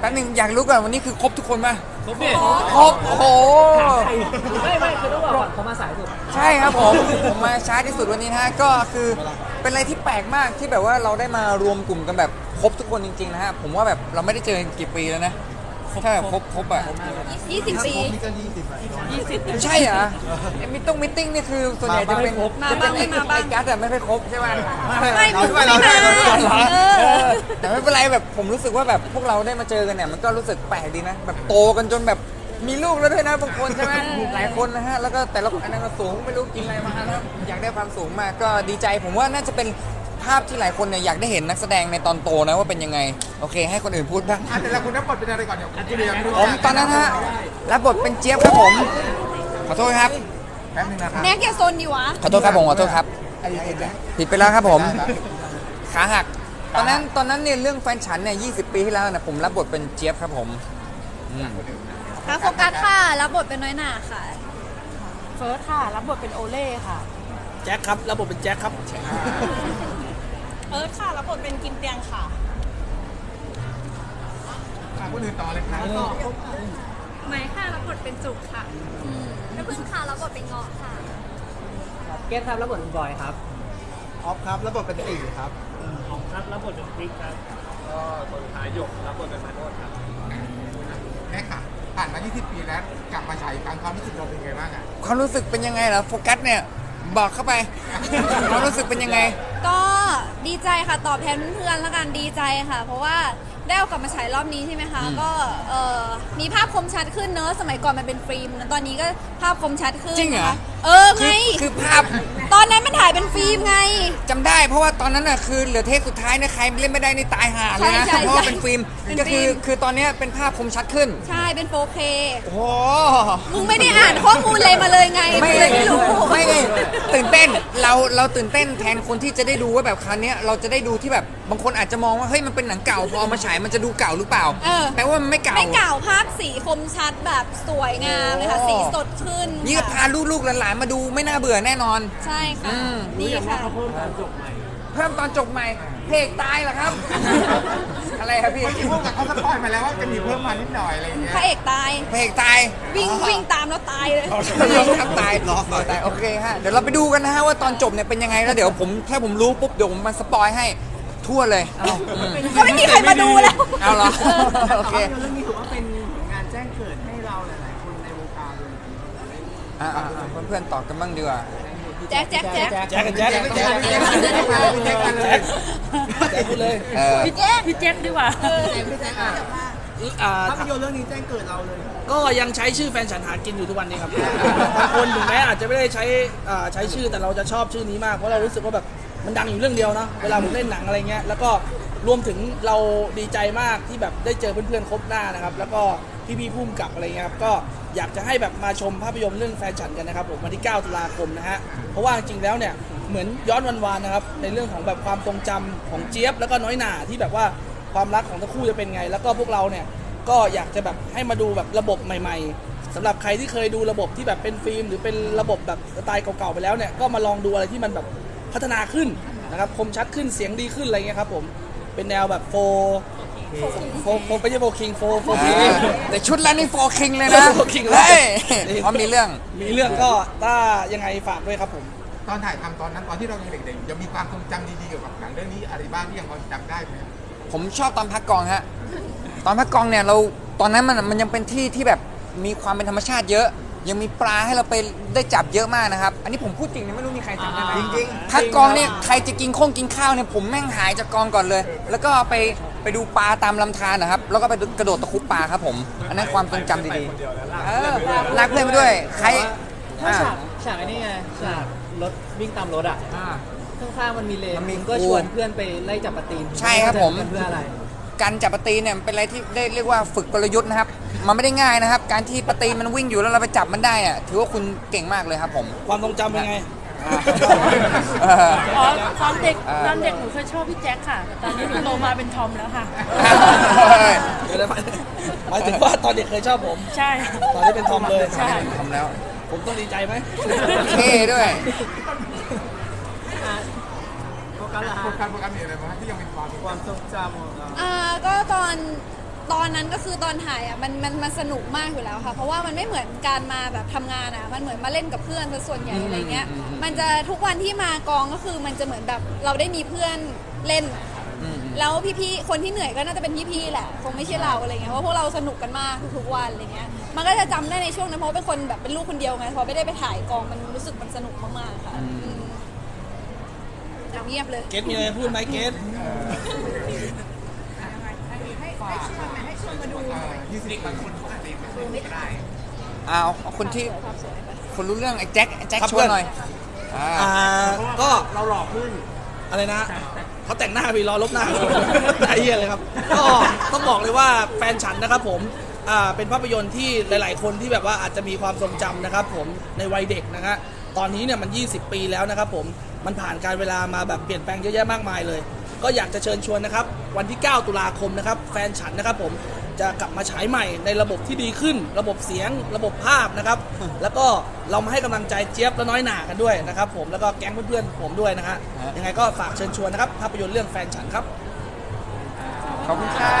แป๊บหนึงอยากรู้ก่อนวันนี้คือครบทุกคนป่ะครบเนี่ยครบโอ้โห ไม่ไม่คือต้องบอกก่อนเขามาสายสุดใช่ครับผม ผมมาช้าที่สุดวันนี้นะฮะก็คือเป็นอะไรที่แปลกมากที่แบบว่าเราได้มารวมกลุ่มกันแบบครบทุกคนจริงๆนะฮะผมว่าแบบเราไม่ได้เจอกันกี่ปีแล้วนะ ใช่ครบครบอะ20 ปีใช่เหรอไอ้มิตติ้งมิตติ้งนี่คือส่วนใหญ่จะเป็นมาจะบ้าเป็นงไอ้ไม่มาบ้าง ไอ้กัสอะไม่ค่อยครบใช่ไหมไม่มึงไม่มาเหรอเอเอออแต่ไม่เป็นไรแบบผมรู้สึกว่าแบบพวกเราได้มาเจอกันเนี่ยมันก็รู้สึกแปลกดีนะ แบบโตกันจนแบบมีลูกแล้วด้วยนะบางคนใช่ไหมหลายคนนะฮะแล้วก็แต่ละคนอันนั้นก็สูงไม่รู้กินอะไรมานะครับอยากได้ความสูงมากก็ดีใจผมว่าน่าจะเป็น ภาพที่หลายคนเนี่ยอยากได้เห็นนักแสดงในตอนโตนะว่าเป็นยังไง โอเค ให้คนอื่นพูดบ้างอะแต่ละคนรับบทเป็นอะไรก่อนเดี๋ยวคุณเรียนรู้ผมตอนนั้นฮะรับบทเป็นเจี๊ยบครับผม ขอโทษครับ แป๊บนึงนะครับแน็กอย่าโซนดิวะ ขอโทษครับผมขอโทษครับ ไอ้ไอ้แบ๊กผิดไปแล้วครับผม ขาหัก ตอนนั้นตอนนั้นเนี่ยเรื่องแฟนฉันเนี่ย20 ปีที่แล้วนะผมรับบทเป็นเจี๊ยบครับผมอืมค่ะโฟกัสค่ะ รับบทเป็นน้อยหนาค่ะ เฟิร์สค่ะ รับบทเป็นโอเล่ค่ะ แจ็คครับ ระบบเป็นแจ็คครับ เอิร์ธค่ะรับบทเป็นกิมเตียงค่ะอะคนอื่นต่อเลยครับไหมค่ะรับบทเป็นจุกค่ะน้ำพึ่งค่ะรับบทเป็นเงาะค่ะ เกตครับระบบเป็นบอยครับ ออฟครับรับบทเป็นตีครับครับรับบทเป็นพริกครับแม่ค่ะผ่านมา 20 ปีแล้วกลับมาฉายอีกครั้งความรู้สึกเราเป็นไงบ้างอะความรู้สึกเป็นยังไงล่ะโฟกัสเนี่ย บอกเข้าไป ความรู้สึกเป็นยังไง ก็ดีใจค่ะตอบแทนเพื่อนๆแล้วกันดีใจค่ะ เพราะว่าได้เอากลับมาฉายรอบนี้ใช่ไหมคะก็เอ่อมีภาพคมชัดขึ้นเนอะสมัยก่อนมันเป็นฟิล์มตอนนี้ก็ภาพคมชัดขึ้นจริงเหรอ นะคะ เออไงคือคือภาพตอนนั้นมันถ่ายเป็นฟิล์มไง จำได้ เพราะว่าตอนนั้นน่ะคือเหลือเทปสุดท้ายนะใครเล่นไม่ได้นี่ตายห่าเลยนะใช่ใช่เพราะว่าเป็นฟิล์มเป็นก็คือฟิล์มคือตอนเนี้ยเป็นภาพคมชัดขึ้นใช่เป็น 4K โอ้โหมึงไม่ได้อ่านข้อมูลเลยมาเลยไงไม่มึงเลเลยยไม่รู้ ไม่ไงตื่นเต้นเราเราตื่นเต้นแทนคนที่จะได้ดูว่าแบบครั้งนี้ยเราจะได้ดูที่แบบบางคนอาจจะมองว่าเฮ้ยมันเป็นหนังเก่าพอเอามาฉายมันจะดูเก่าหรือเปล่าเออ แปลว่ามันไม่เก่า ไม่เก่าภาพสีคมชัดแบบสวยงามเลยค่ะ โอ้ สีสดขึ้นนี่ก็ค่ะพาลูกๆหลานๆมาดูไม่น่าเบื่อแน่นอน ใช่ค่ะ อืม ดีค่ะเพิ่มตอนจบใหม่ เพิ่มตอนจบใหม่เพกตายเหรอครับ อะไรครับพี่เมื่อกี้พวกกับเขาสปอยล์มาแล้วว่าจะมีเพิ่มมานิดหน่อยอะไรอย่างเงี้ยพระเอกตาย เพกตายวิ่งวิ่งตามแล้วตายเลยวิ่งทับตายรอตายโอเคฮะเดี๋ยวเราไปดูกันนะฮะว่าตอนจบเนี่ยเป็นยังไงแล้วเดี๋ยวผมแค่ผมรู้ปุ๊บเดี๋ยวผมมาสปอยให้ทั่วเลยอืมก็ไม่มีใครมาดูแล้ว เอาเหรอโอเค เรื่องนี้ถือว่าเป็น อะๆๆเพื่อนๆตอบกันบ้างดีกว่า แจ็คแจ็คแจ็คแจ็คกันแจ็คแจ็คแจ็คแจ็คแจ็คมาเลยแจ็คมาเลยแจ็คพูดเลยเออพี่แจ๊คพี่แจ๊คดีกว่าอ่าภาพยนตร์เรื่องนี้แจ้งเกิดเราเลย ก็ยังใช้ชื่อแฟนฉันหากินอยู่ทุกวันนี้ครับบางคนถึงแม้อาจจะไม่ได้ใช้อ่าใช้ชื่อแต่เราจะชอบชื่อนี้มากเพราะเรารู้สึกว่าแบบมันดังอยู่เรื่องเดียวนะเวลาผมเล่นหนังอะไรเงี้ยแล้วก็รวมถึงเราดีใจมากที่แบบได้เจอเพื่อนๆครบหน้านะครับ แล้วก็พี่ๆพุ่มกับอะไรเงี้ยครับก็ อยากจะให้แบบมาชมภาพยนตร์เรื่องแฟนฉันกันนะครับผมวันที่ 9 ตุลาคมนะฮะเพราะว่าจริงๆแล้วเนี่ยเหมือนย้อนวันๆนะครับในเรื่องของแบบความทรงจำของเจี๊ยบแล้วก็น้อยหน่าที่แบบว่าความรักของทั้งคู่จะเป็นไง แล้วก็พวกเราเนี่ยก็อยากจะแบบให้มาดูแบบระบบใหม่ ๆสำหรับใครที่เคยดูระบบที่แบบเป็นฟิล์ม หรือเป็นระบบแบบสไตล์เก่าๆไปแล้วเนี่ยก็มาลองดูอะไรที่มันแบบพัฒนาขึ้นนะครับคมชัดขึ้นเสียงดีขึ้นอะไรเงี้ยครับผมเป็นแนวแบบโฟ โฟโฟไม่ใช่โฟคิงโฟโฟอ่คิงาแต่ชุดแล้วนี่โฟคิงเลยนะโฟคิงเลย เฮ้ยอ๋อมีเรื่อง มีเรื่องก็ถ้ายังไงฝากด้วยครับผม ตอนถ่ายทำตอนนั้นตอนที่เรายังเด็กๆยังมีความทรงจำดีๆเกี่ยวกับหนังเรื่องนี้อะไรบ้างที่ยังพอจำได้ไหมผมชอบตอนพักกองฮะ ตอนพักกองเนี่ยเราตอนนั้นมันมันยังเป็นที่ที่แบบมีความเป็นธรรมชาติเยอะ ยังมีปลาให้เราไปได้จับเยอะมากนะครับ อันนี้ผมพูดจริงนะไม่รู้มีใครจำได้ไหมจริงพักกองเนี่ยใครจะกินข้งกินข้าวเนี่ยผมแม่งหายจากกองก่อนเลย แล้วก็ไป ไปดูปลาตามลำธารนะครับ แล้วก็ไปกระโดดตะคุบปลาครับผม อันนั้นความทรงจำดีๆเออรักเพื่อนไปด้วย ใครถ้าอ่า ฉากฉากไอ้นี่ไงฉากรถวิ่งตามรถอะข้างๆมันมีเลนมันมีมึงก็ชวนเพื่อนไปไล่จับปลาตีนใช่ครับผม เพื่ออะไร การจับปะตีนเนี่ยมันเป็นอะไรที่ได้เรียกว่าฝึกกลยุทธ์นะครับ มันไม่ได้ง่ายนะครับ การที่ปะตีนมันวิ่งอยู่แล้วเราไปจับมันได้อะถือว่าคุณเก่งมากเลยครับผม ความทรงจำเป็นไง อออ๋อตอนเด็กอ่าตอนเด็กหนูเคยชอบพี่แจ๊คค่ะแต่ตอนนี้หนูโตมาเป็นทอมแล้วค่ะ เดี๋ยวนะหมายถึงว่าตอนเด็กเคยชอบผม ใช่ ตอนนี้เป็นทอมเลย ใช่ ทำแล้วผมต้องดีใจไหมเท่ด้วยโฟกัสโฟกัสโฟกัสมีอะไรบ้างที่ยังเป็นความความทรงจำของเรา อ่าก็ตอน ตอนนั้นก็คือตอนถ่ายอะมันมันมันสนุกมากอยู่แล้วค่ะ เพราะว่ามันไม่เหมือนการมาแบบทำงานอะ มันเหมือนมาเล่นกับเพื่อนซะส่วนใหญ่อะไรเงี้ยมันจะทุกวันที่มากองก็คือมันจะเหมือนแบบเราได้มีเพื่อนเล่นแล้วพี่ๆคนที่เหนื่อยก็น่าจะเป็นพี่ๆแหละคงไม่ใช่เราอะไรเงี้ยเพราะพวกเราสนุกกันมากทุกๆวันอะไรเงี้ยมันก็จะจำได้ในช่วงนั้นเพราะเป็นคนแบบเป็นลูกคนเดียวไงพอไม่ได้ไปถ่ายกองมันรู้สึกมันสนุกมากๆค่ะอืมเอาเงียบเลย เกตมีอะไรพูดไหมเกต อ้าวเอาคนที่คนรู้เรื่องไอ้แจ็คไอ้แจ็คชวนหน่อยอ่าอ่าก็ เราหลอกขึ้น อะไรนะเขาแต่งหน้าพี่รอลบหน้า ไอ้เหี้ยเลยครับก็ต้องบอกเลยว่าแฟนฉันนะครับผมอ่าเป็นภาพยนตร์ที่หลาย ๆ คนที่แบบว่าอาจจะมีความทรงจำนะครับ ผมในวัยเด็กนะฮะตอนนี้เนี่ยมัน 20 ปีแล้วนะครับ ผมมันผ่านการเวลามาแบบเปลี่ยนแปลงเยอะแยะมากมายเลย ก็อยากจะเชิญชวนนะครับ วันที่ 9 ตุลาคมนะครับ แฟนฉันนะครับผม จะกลับมาฉายใหม่ในระบบที่ดีขึ้น ระบบเสียงระบบภาพนะครับ แล้วก็เรามาให้กำลังใจเจี๊ยบและน้อยหนากันด้วยนะครับ ผมแล้วก็แก๊งเพื่อนๆผมด้วยนะฮะยังไงก็ฝากเชิญชวนนะครับภาพยนตร์เรื่องแฟนฉันครับขอบคุณครับ